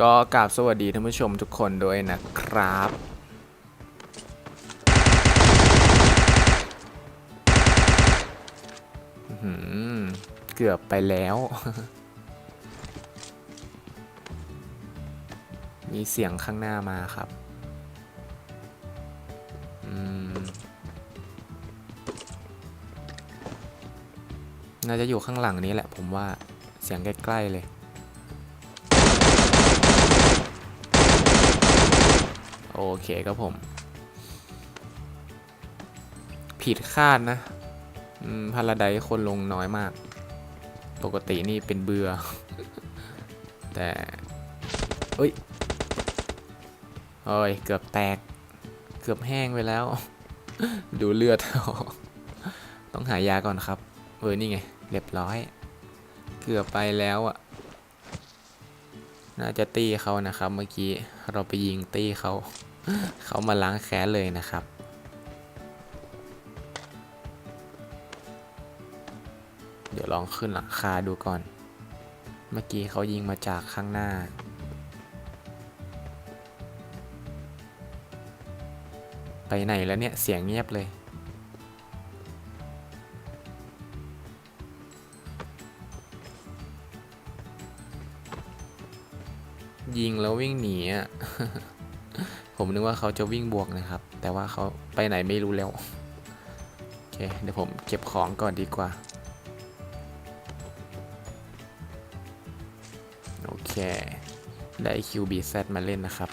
ก็กราบสวัสดีท่านผู้ชมทุกคนด้วยนะครับ เกือบไปแล้ว มีเสียงข้างหน้ามาครับน่าจะอยู่ข้างหลังนี้แหละผมว่าเสียงใกล้ ๆ เลย โอเคครับผม ผิดคาดนะพาราไดคนลงน้อยมาก ปกตินี่เป็นเบือ แต่เอ้ยโอ้ย เกือบแตก เกือบแห้งไปแล้ว ดูเลือด ต้องหายาก่อนครับ เออ นี่ไง เรียบร้อย เกือบไปแล้วอะ่ะ น่าจะตีเขานะครับ เมื่อกี้ เราไปยิงตีเขา เขามาล้างแค้นเลยนะครับ เดี๋ยวลองขึ้นหลังคาดูก่อน เมื่อกี้เขายิงมาจากข้างหน้า ไปไหนแล้วเนี่ย เสียงเงียบเลย ยิงแล้ววิ่งหนีอะ ผมนึกว่าเขาจะวิ่งบวกนะครับ แต่ว่าเขาไปไหนไม่รู้แล้วโอเคเดี๋ยวผมเก็บของก่อนดีกว่าโอเคได้ QBZ มาเล่นนะครับ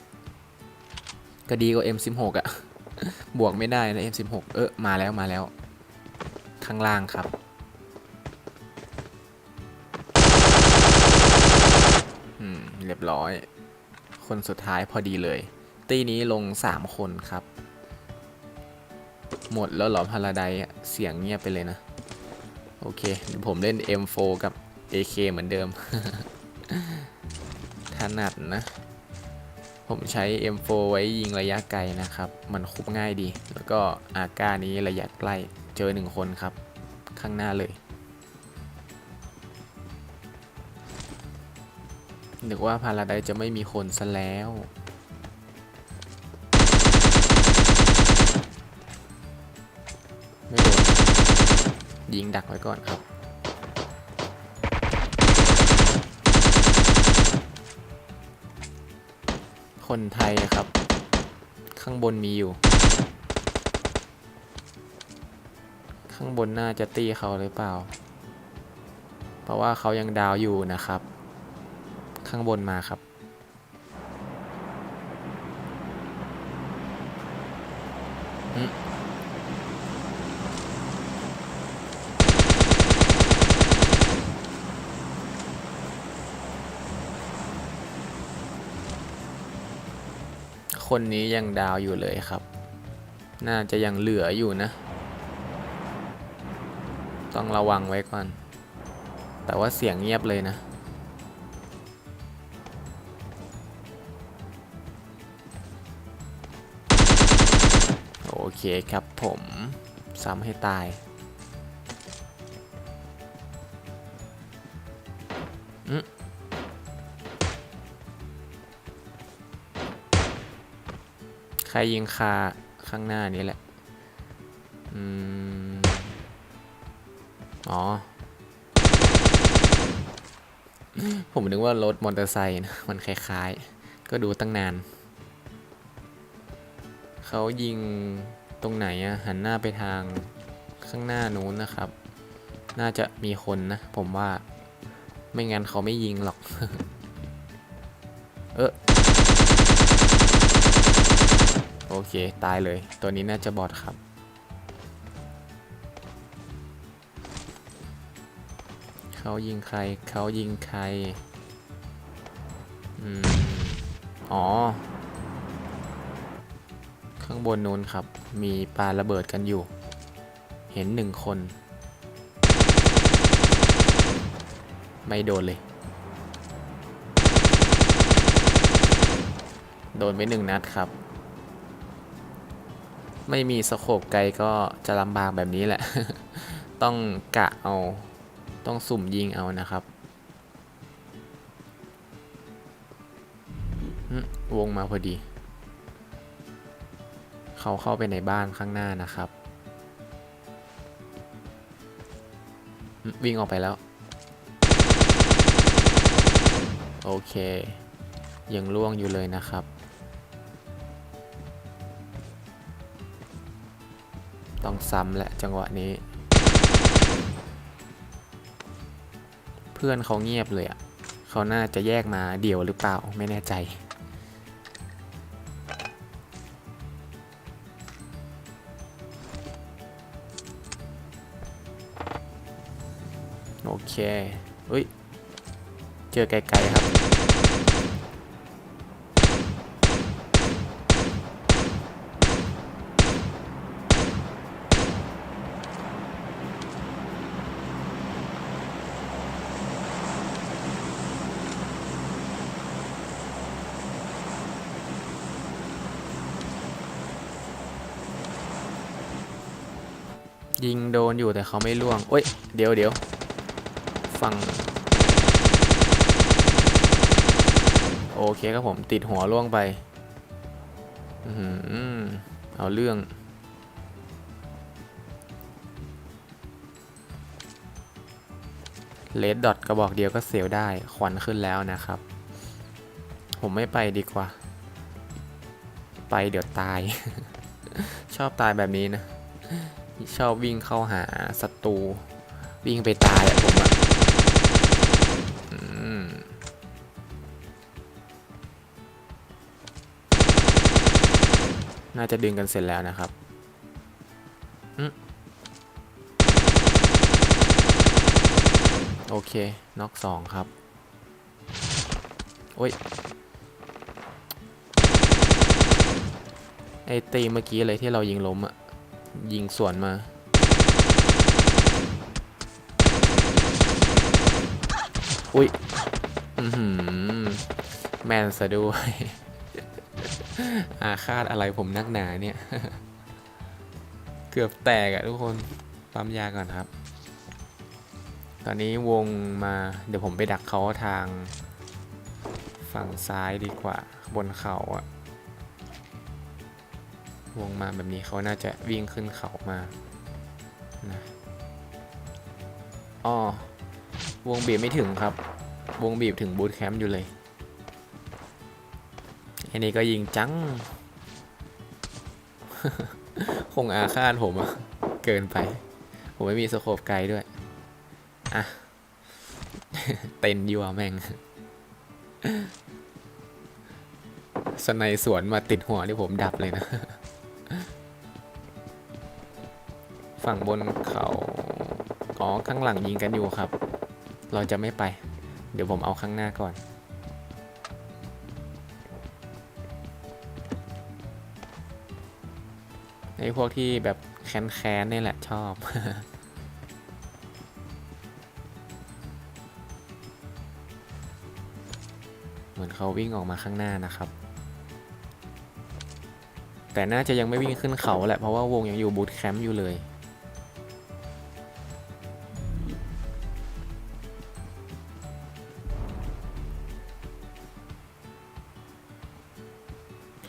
ก็ดีกว่า M16 อะ่ะ บวกไม่ได้นะ M16 เออมาแล้วมาแล้ว ข้างล่างครับ อืม เรียบร้อย คนสุดท้ายพอดีเลย ตี้นี้ลง 3 คนครับ หมดแล้วหรอพาราไดเสียงเงียบไปเลยนะ โอเคเดี๋ยวผมเล่น M4 กับ AK เหมือนเดิม ถนัดนะ ผมใช้ M4 ไว้ยิงระยะไกลนะครับ มันคุบง่ายดี แล้วก็อาก้านี้ระยะใกล้เจอหนึ่งคนครับ ข้างหน้าเลยนึกว่าพาราไดจะไม่มีคนซะแล้ว ไม่โดนยิงดักไว้ก่อนครับ คนไทยครับ ข้างบนมีอยู่ ข้างบนน่าจะตีเขาหรือเปล่า เพราะว่าเขายังดาวอยู่นะครับ ข้างบนมาครับ คนนี้ยังดาวอยู่เลยครับ น่าจะยังเหลืออยู่นะ ต้องระวังไว้ก่อน แต่ว่าเสียงเงียบเลยนะโอเคครับผมซ้ำให้ตายอืม รยิงคาข้างหน้านี้แหละ อืม อ๋อ ผมนึกว่ารถมอเตอร์ไซค์นะ มันคล้ายๆ ก็ดูตั้งนาน เขายิงตรงไหนอะหันหน้าไปทางข้างหน้านู้นนะครับ น่าจะมีคนนะ ผมว่า ไม่งั้นเขาไม่ยิงหรอก เออ โอเค ตายเลย ตัวนี้น่าจะบอดครับ เขายิงใคร เขายิงใคร อืม อ๋อ ข้างบนนู้นครับ มีปลาระเบิดกันอยู่ เห็นหนึ่งคน ไม่โดนเลย โดนไปหนึ่งนัดครับ ไม่มีสโคปไกลก็จะลำบากแบบนี้แหละ ต้องกะเอา ต้องสุ่มยิงเอานะครับ วงมาพอดี เขาเข้าไปในบ้านข้างหน้านะครับ วิ่งออกไปแล้ว โอเค ยังล่วงอยู่เลยนะครับ ต้องซ้ำแหละจังหวะนี้ เพื่อนเขาเงียบเลยอะ่ะเขาน่าจะแยกมาเดี่ยวหรือเปล่าไม่แน่ใจ โอเคเฮ้ย เจอไกลๆครับ ยิงโดนอยู่แต่เขาไม่ล่วง โอ้ย เดี๋ยวเดี๋ยวฟังโอเคครับผมติดหัวล่วงไป อือเอาเรื่อง เลดดอทกระบอกเดียวก็เสียวได้ควันขึ้นแล้วนะครับ ผมไม่ไปดีกว่า ไปเดี๋ยวตาย ชอบตายแบบนี้นะ ชอบวิ่งเข้าหาศัตรูวิ่งไปตายอะผมอะน่าจะดึงกันเสร็จแล้วนะครับโอเค น็อกสองครับ โอ้ย ไอตีเมื่อกี้เลยที่เรายิงล้มอะ ยิงสวนมา อุ้ยอือหือแมนซะด้วย อาฆาตอะไรผมนักหนาเนี่ย เกือบแตกอะทุกคนปั๊มยาก่อนครับ ตอนนี้วงมา เดี๋ยวผมไปดักเขาทาง ฝั่งซ้ายดีกว่า บนเขาอะ วงมาแบบนี้เขาน่าจะวิ่งขึ้นเขามานะอ๋อวงบีบไม่ถึงครับ วงบีบถึงบูทแคมป์อยู่เลยอันนี้ก็ยิงจัง คงอาฆาตผมอะเกินไป ผมไม่มีสโคปไกลด้วย อะ เต็นยัวแม่งสไนสวนมาติดหัวที่ผมดับเลยนะ ฝั่งบนเขาอ๋อข้างหลังยิงกันอยู่ครับ เราจะไม่ไป เดี๋ยวผมเอาข้างหน้าก่อน ไอ้พวกที่แบบแค้นๆนี่แหละชอบ เหมือนเขาวิ่งออกมาข้างหน้านะครับ แต่น่าจะยังไม่วิ่งขึ้นเขาแหละเพราะว่าวงยังอยู่บูทแคมป์อยู่เลย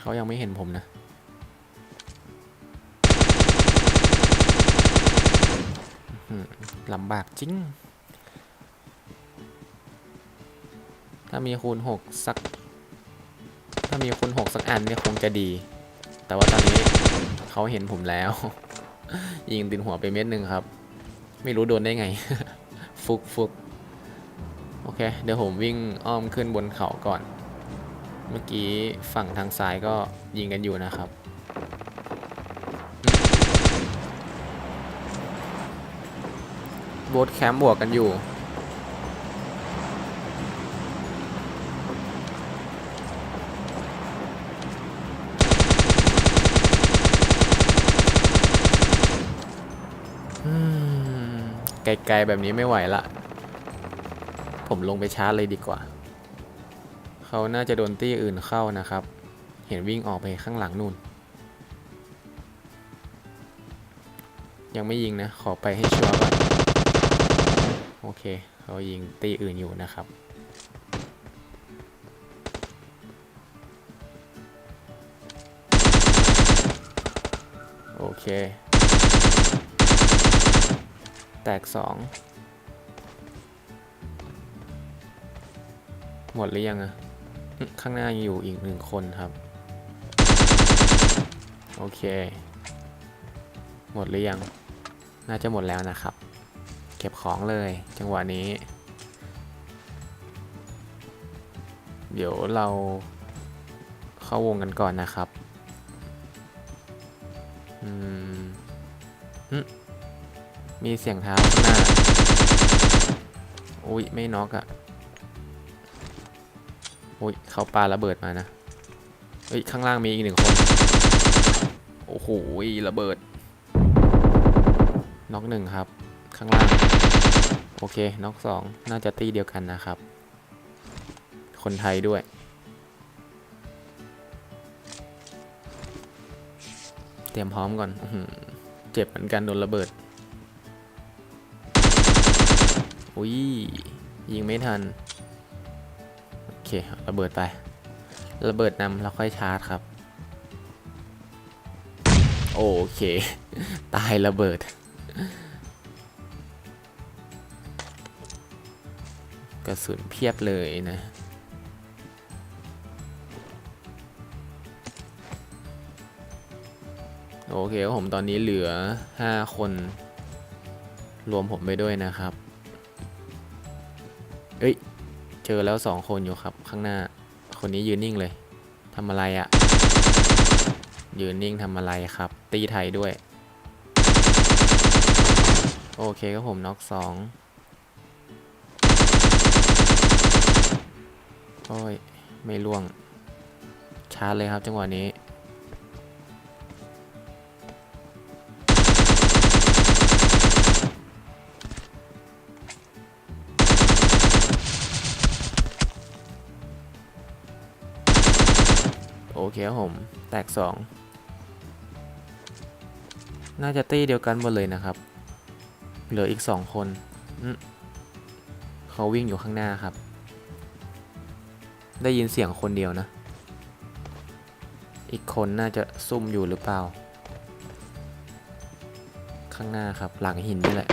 เขายังไม่เห็นผมนะ ลำบากจริง ถ้ามีคูณหกสัก ถ้ามีคูณหกสักอันเนี่ยคงจะดี แต่ว่าตอนนี้เขาเห็นผมแล้ว ยิงติดหัวไปเม็ดหนึ่งครับ ไม่รู้โดนได้ไง ฟุกฟุกโอเค เดี๋ยวผมวิ่งอ้อมขึ้นบนเขาก่อน เมื่อกี้ฝั่งทางซ้ายก็ยิงกันอยู่นะครับ โบทแคมป์บวกกันอยู่ ไกลๆแบบนี้ไม่ไหวละ ผมลงไปชาร์จเลยดีกว่า เขาน่าจะโดนตี้อื่นเข้านะครับ เห็นวิ่งออกไปข้างหลังนู่น ยังไม่ยิงนะ ขอไปให้ชัวร์ก่อน โอเค เขายิงตี้อื่นอยู่นะครับ โอเค แตกสองหมดหรือยังอะ ข้างหน้าอยู่อีกหนึ่งคนครับ โอเค หมดหรือยัง น่าจะหมดแล้วนะครับ เก็บของเลยจังหวะนี้ เดี๋ยวเราเข้าวงกันก่อนนะครับอืมมีเสียงเท้าหน้า อุ้ยไม่น็อกอะ อุ้ยเขาปาระเบิดมานะเฮ้ยข้างล่างมีอีกหนึ่งคน โอ้โหระเบิดน็อกหนึ่งครับ ข้างล่าง โอเคน็อกสองน่าจะตีเดียวกันนะครับ คนไทยด้วย เตรียมพร้อมก่อนอเจ็บเหมือนกันโดนระเบิดอุ้ยยิงไม่ทัน เค ระเบิดไประเบิดนำแล้วค่อยชาร์จครับ โอเค ตายระเบิด กระสุนเพียบเลยนะโอเคผมตอนนี้เหลือ 5 คน รวมผมไปด้วยนะครับ เอ้ย เจอแล้วสองคนอยู่ครับข้างหน้า คนนี้ยืนนิ่งเลยทำอะไรอะ่ะ ยืนนิ่งทำอะไรครับ ตีไทยด้วย โอเคครับผมน็อกสองโอ้ย ไม่ล่วงชาร์จเลยครับจังหวะนี้ อเคครับผม แตกสองน่าจะตี้เดียวกันหมดเลยนะครับ เหลืออีกสองคนเขาวิ่งอยู่ข้างหน้าครับ ได้ยินเสียงคนเดียวนะ อีกคนน่าจะซุ่มอยู่หรือเปล่า ข้างหน้าครับ หลังหินนี่แหละ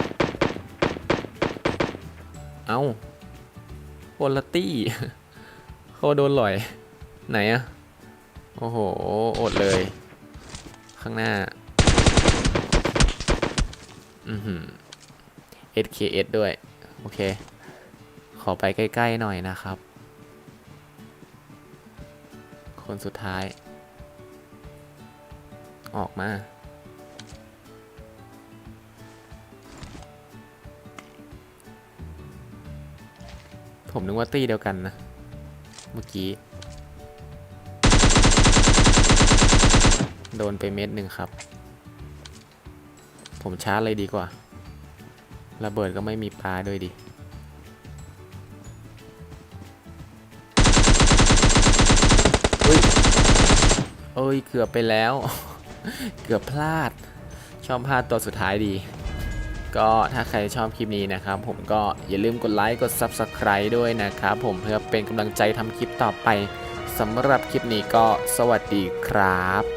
เอา้าโอลตี้เขาโดนหล่อย ไหนอะ โอ้โห อดเลย ข้างหน้า อือหือ SKS ด้วย โอเค ขอไปใกล้ ๆ หน่อยนะครับ คนสุดท้าย ออกมาผมนึกว่าตีเดียวกันนะ เมื่อกี้ โดนไปเม็ดหนึ่งครับ ผมชาร์จเลยดีกว่า ระเบิดก็ไม่มีปลาด้วยดิ เฮ้ย เอ้ย เกือบไปแล้ว เกือบพลาด ชอบพลาดตัวสุดท้ายดี ก็ถ้าใครชอบคลิปนี้นะครับ ผมก็อย่าลืมกดไลค์ กด Subscribe ด้วยนะครับผมเพื่อเป็นกำลังใจทำคลิปต่อไปสำหรับคลิปนี้ก็สวัสดีครับ